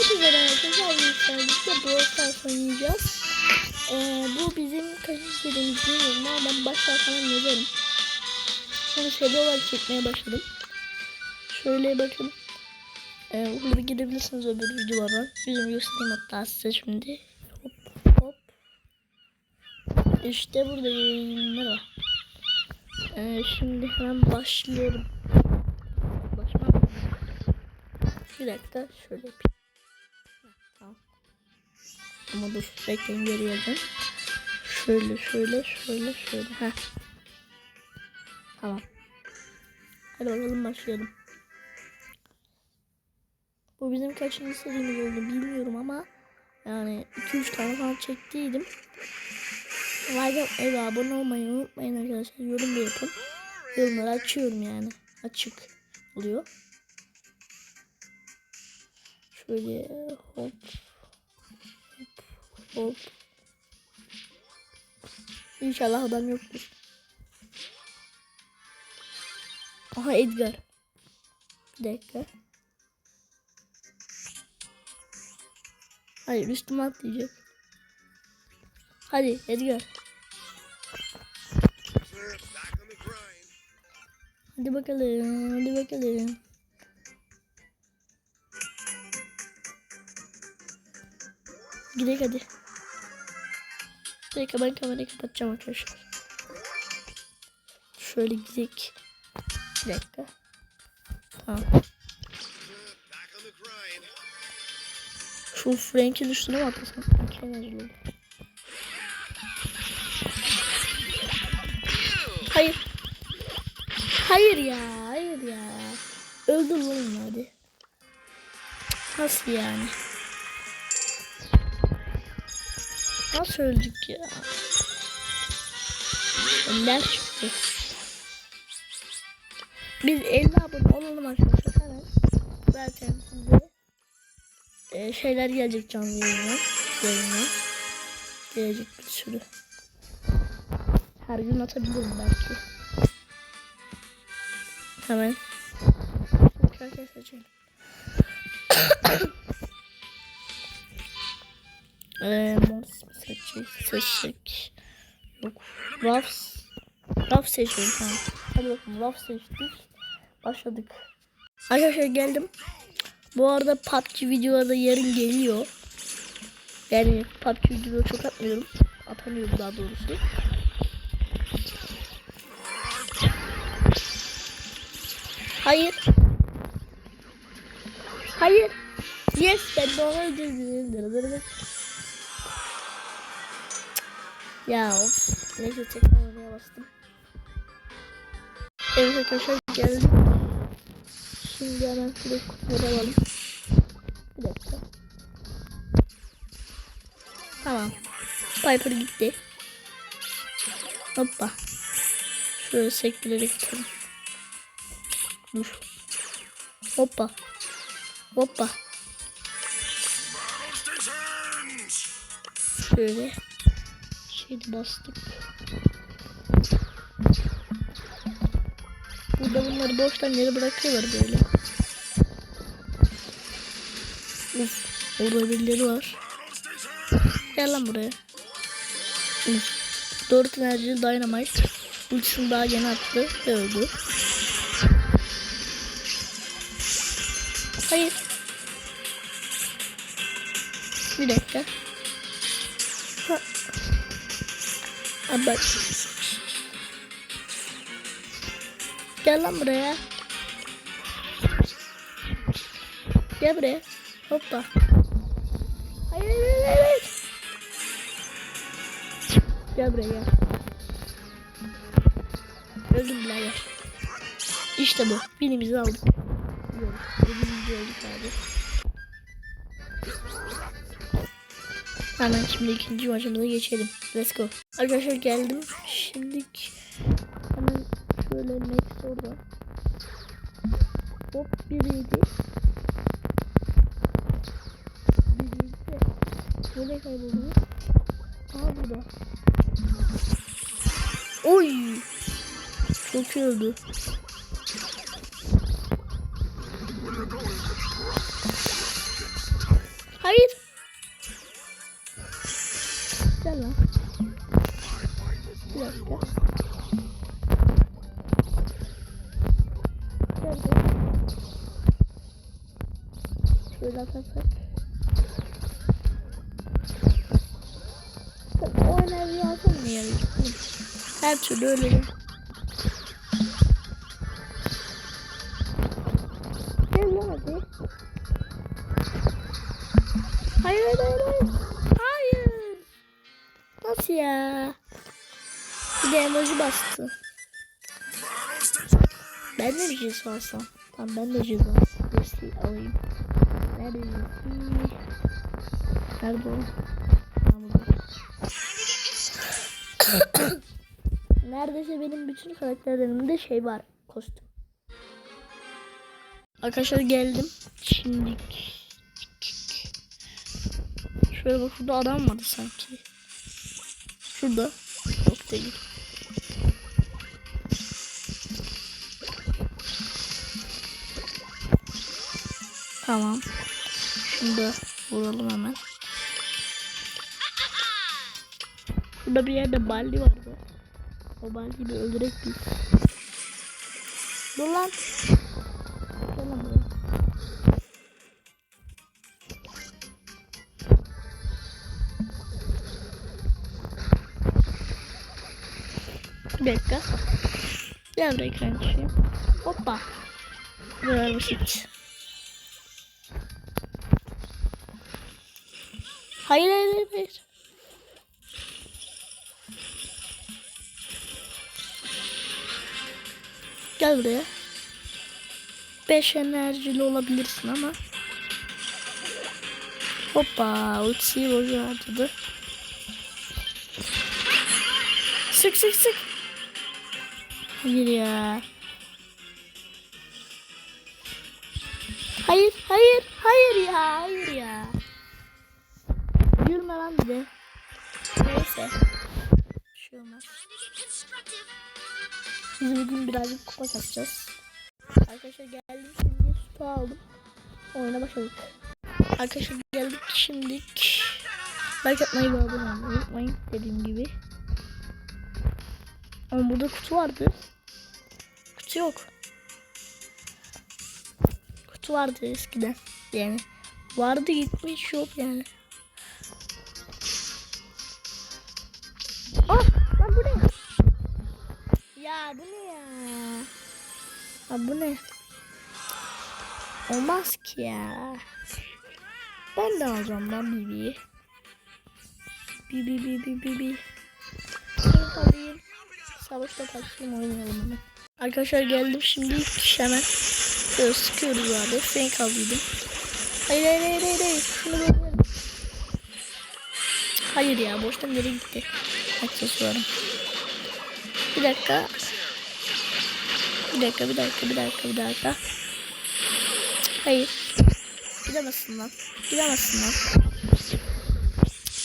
Hepinize merhaba arkadaşlar. Birlikte Brawl Stars oynayacağız. Ee, bu bizim kaçıncı serimiz bilmiyorum ama ben başlar falan yazarım. Sonra seri olarak çekmeye başladım. Şöyle bakın. Ee, burada gidebilirsiniz öbür videolara. Yüzümü göstereyim hatta size şimdi. Hop hop. İşte burada yayınlar Ee, şimdi hemen başlıyorum. Başlamak. Bir dakika şöyle yapayım. Ama dur bekleyin geleceğim. Şöyle şöyle şöyle şöyle. Heh. Tamam. Hadi bakalım başlayalım. Bu bizim kaçıncı serimiz oldu bilmiyorum ama yani 2-3 tane falan çektiydim. Like atmayı ve abone olmayı unutmayın arkadaşlar. Yorum da yapın. Yorumları açıyorum yani. Açık oluyor. Şöyle hop hop. İnşallah adam yoktur. Aha Edgar. Bir dakika. Hayır üstüme atlayacak. Hadi Edgar. Hadi bakalım. Hadi bakalım. Gidelim hadi. Bir dakika ben kamerayı kapatacağım arkadaşlar. Şöyle gidelim. Bir dakika. Tamam. Şu Frank'in üstüne atlasam? Mükemmel olur. Hayır. Hayır ya. Hayır ya. Öldür lan hadi. Nasıl yani? Nasıl öldük ya? Eller çıktı. Biz 50 abone olalım arkadaşlar hemen. Zaten size e, şeyler gelecek canlı yayına. Yayına. Gelecek bir sürü. Her gün atabilirim belki. Hemen. Şarkı seçelim. Mu seçecek? Seçecek. Yok. Ruffs. Ruff seçiyorum tamam. Hadi bakalım Ruff seçtik. Başladık. Arkadaşlar geldim. Bu arada PUBG videoları da yarın geliyor. Yani PUBG videoları çok atmıyorum. Atamıyorum daha doğrusu. Hayır. Hayır. Yes ben de onu öldürdüm. Ya of. Neyse tekrar oraya bastım. Evet arkadaşlar geldim. Şimdi hemen şuraya kutuları alalım. Bir dakika. Tamam. Piper gitti. Hoppa. Şöyle sekmeleri tutalım. Dur. Hoppa. Hoppa. Şöyle. Şeydi bastık. Burada bunları boştan yere bırakıyorlar böyle. Uf. Orada birileri var. Gel lan buraya. Uf. 4 enerjili dynamite. Ultisini daha yeni attı ve öldü. Hayır. Bir dakika. Abi bak. Gel lan buraya. Gel buraya. Hoppa. Hayır hayır hayır. hayır. Gel buraya. Öldüm birader. İşte bu. Birimizi aldık. Yok. Birimizi öldük abi. Hemen şimdi ikinci maçımıza geçelim. Let's go. Arkadaşlar geldim. Şimdi hemen şöyle Max orada. Hop biriydi. Biriydi. Nereye kayboldu? Aha burada. Oy. Çok iyi oldu. Bir dakika. Şöyle atarsak. O enerjiyi alsam mı yani? Her türlü ölelim. Gel hadi. Hayır hayır. hayır. Hayır. Nasıl ya? Bir de emoji bastı. Ben de cins alsam. Tamam ben de cins alsam. Jesse alayım. Nerede Jesse? Nerede o? Neredeyse benim bütün karakterlerimde şey var. Kostüm. Arkadaşlar geldim. Şimdi Şöyle bak şurada adam vardı sanki. Şurada. Yok değil. Tamam. Şunu da vuralım hemen. Şurada bir yerde baldi vardı. O baldiyi bir öldürek biz. Dur lan. Bir dakika. Buraya ekran düşeyim. Hoppa. Bu kadar. Hayır hayır hayır. Gel buraya. 5 enerjili olabilirsin ama. Hoppa. Ultisiyi boşa harcadı. Sık sık sık. Hayır ya. Hayır, hayır, hayır ya, hayır ya. Lan bir de. Neyse. Bir şey olmaz. Biz bugün birazcık kupa kasacağız. Arkadaşlar geldim şimdi sütü aldım. Oyuna başladık. Arkadaşlar geldik şimdi. Like atmayı ve abone olmayı unutmayın dediğim gibi. Ama burada kutu vardı. Kutu yok. Kutu vardı eskiden. Yani vardı gitmiş yok yani. Ya bu ne ya? Ha bu ne? Olmaz ki ya. Ben de alacağım lan Bibi'yi. Bibi bibi bibi. Alayım. Savaşta kaçayım oynayalım hemen. Arkadaşlar geldim şimdi ilk kişi hemen. Şöyle sıkıyoruz abi. Frank aldıydım. Hayır hayır hayır hayır. hayır. Şunu böyle. Hayır ya boştan nereye gitti? Aksesuarım. Bir dakika. Bir dakika bir dakika bir dakika bir dakika. Hayır. Gidemezsin lan. Gidemezsin lan.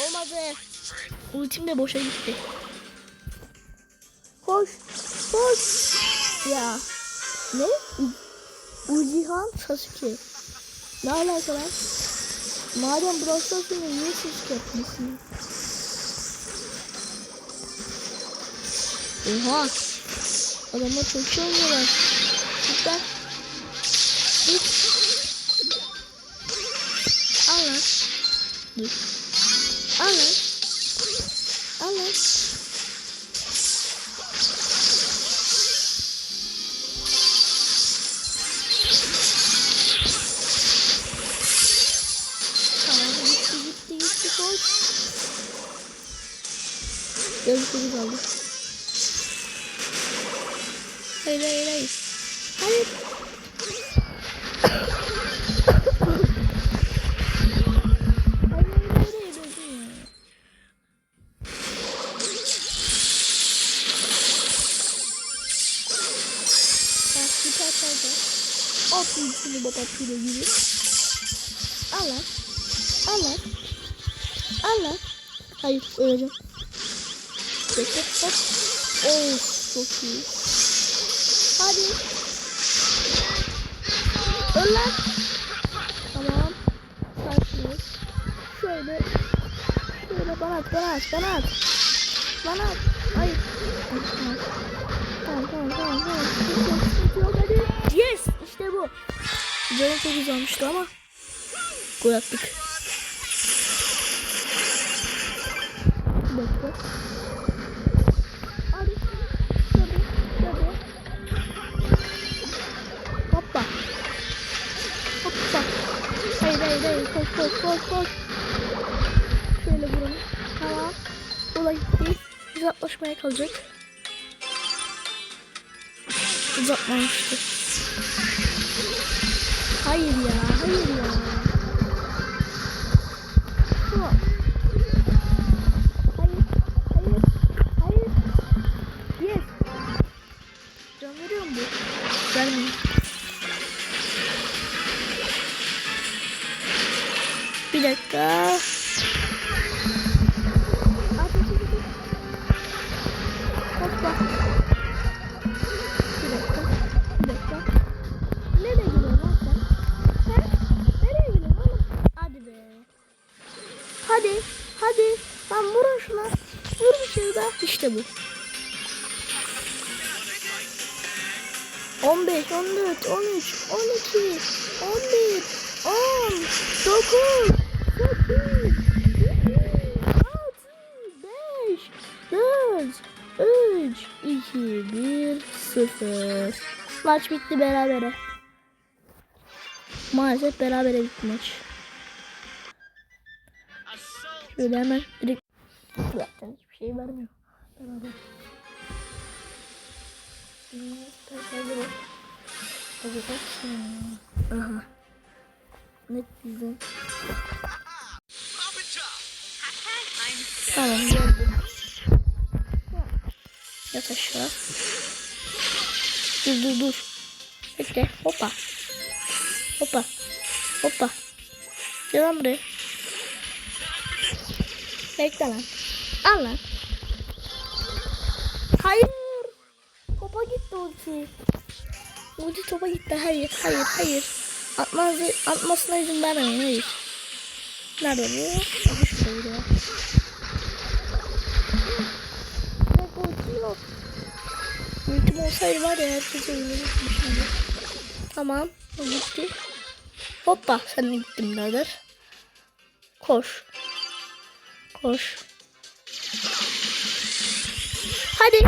Olmadı. Ultim de boşa gitti. Koş. Koş. Ya. Ne? Uzihan Sasuke. Ne alaka lan? Madem Brawl niye Sasuke yapmışsın? Oha. Adamlar çok iyi oynuyorlar. Lütfen. Git. Al lan. Dur. Al lan. Al lan. Tamam gitti gitti gitti koş. Gözlüğü kaldı. Hayır hayır hayır. Hayır. Hayır hayır hayır hayır. Bak süper saydı. At yüzünü baba pire gibi. Al lan. Al lan. Al lan. Hayır öleceğim. Bekle hop. Of çok iyi. Hadi. Öl lan. Tamam. Yapıyoruz. Şöyle şöyle bana at bana at bana at. Bana at. Hayır. Tamam tamam tamam tamam. Sıkıntı yok, sıkıntı yok, hadi. Yes işte bu. Canım çok uzanmıştı ama gol attık. Bekle. Hayır. Koş koş koş koş. Şöyle vurun. Tamam. Ola gitti. Uzaklaşmaya kalacak. Uzatmamıştı. Hayır ya. Hayır ya. Be. Hadi. Hadi. Lan vurun şuna. Vur bir şey daha. İşte bu. 15, 14, 13, 12, 11, 10, 9, 0. Maç bitti berabere. Maalesef berabere bitti maç. Şöyle hemen direkt zaten hiçbir şey vermiyor. Beraber. Aha. Net bizden. Tamam geldim. Dur dur. Bekle. Hoppa. Hoppa. Hoppa. Gel lan buraya. Bekle lan. Al lan. Hayır. Topa gitti ulti. Ulti topa gitti. Hayır, hayır, hayır. Atmanızı, atmasına izin vermeyin. Hayır. Nerede bu? Aha. Ultim olsaydı var ya herkese şimdi. Tamam. O gitti. Hoppa sen de gittin birader. Koş. Koş. Hadi.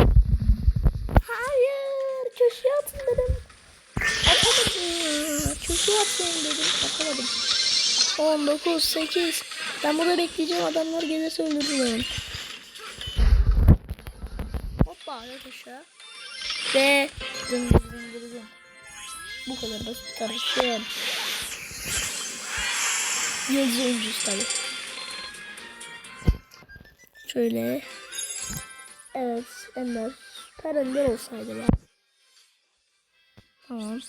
Hayır. Köşeye atın dedim. Atamadım. Köşeye atın dedim. Atamadım. 19, 8. Ben burada bekleyeceğim. Adamlar gelirse öldürürüm. Hoppa. Yok aşağı. Ve dın dın dın dın. Bu kadar basit kardeşim. Yazı oyuncuyuz tabi. Şöyle. Evet Ender. Süper Ender olsaydı ya. Tamam.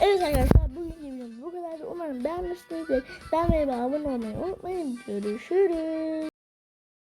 Evet arkadaşlar bugünkü videomuz bu kadar. Umarım beğenmişsinizdir. Beğenmeyi ve abone olmayı unutmayın. Görüşürüz.